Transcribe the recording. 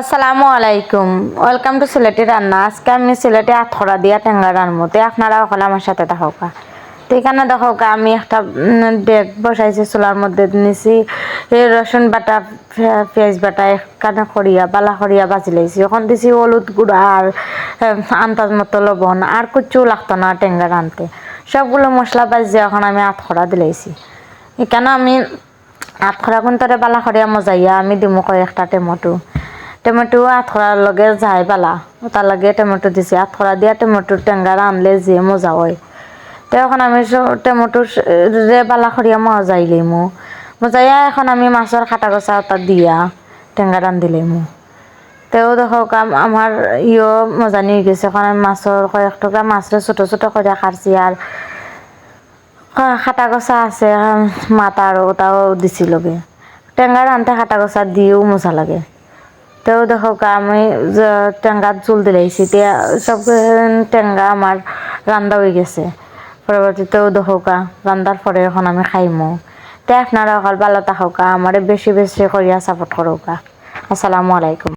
আসসালামু আলাইকুম। Welcome to Sylheti রান্না আজকে আমি সিলেটে আথরা দিয়া টেঙ্গা রান্নবো তো আপনারা ওখানে আমার সাথে থাকা তো এখানে দেখো আমি একটা ডেক বসাইছি, চুলার মধ্যে নিছি। রসুন বাটা পেঁয়াজ বাটা এখানে খড়িয়া, বালা খড়িয়া বাজি লাইছি। এখন দিছি হলুদ গুঁড়া আর আন্দাজ মতো লবণ। আর কিচ্ছু লাগতো না টেঙ্গা রানতে। সবগুলো মশলা বাজি এখন আমি আথরা দিলাইছি এখানে আমি আথরা গুন্তরে বালা খড়িয়া মজাইয়া আমি দিমু কয়েকটা টমেটো। টমেটো আথরার লগে যাই বালা তার লগে টমেটো দিছি। আথরা দিয়া টমেটোর টেঙ্গা রানলে যে মজা হয়। তো এখন আমি টমেটোর রে বালা খড়িয়া মজাইলে মো। মজাইয়া এখন আমি মাছের খাটা গছা ওটা দিয়া। টেঙ্গা রান্ধিলে মো। তেও দেখো কাম- আমার ইও মজা নিয়ে গেছে। এখন আমি মাছের কয়েক টুকরা মাছরে ছোটো ছোটো করে কাটছি আর খাটা গছা আছে। মাথা আর ওটাও দিছি লগে। টেঙ্গা রানতে খাটা গছা দিয়েও মজা লাগে। তেও দেখো আমি যে- চুল দিলাইছি এতিয়া সব টেঙ্গা আমার রান্দা হয়ে গেছে। পরবর্তীতেও দেখো রান্দার পরে এখন আমি খাইমো। তে আপনারা অকাল ভালো থাকো আমার বেশি বেশি করিয়া সাপোর্ট করো আসসালামু আলাইকুম।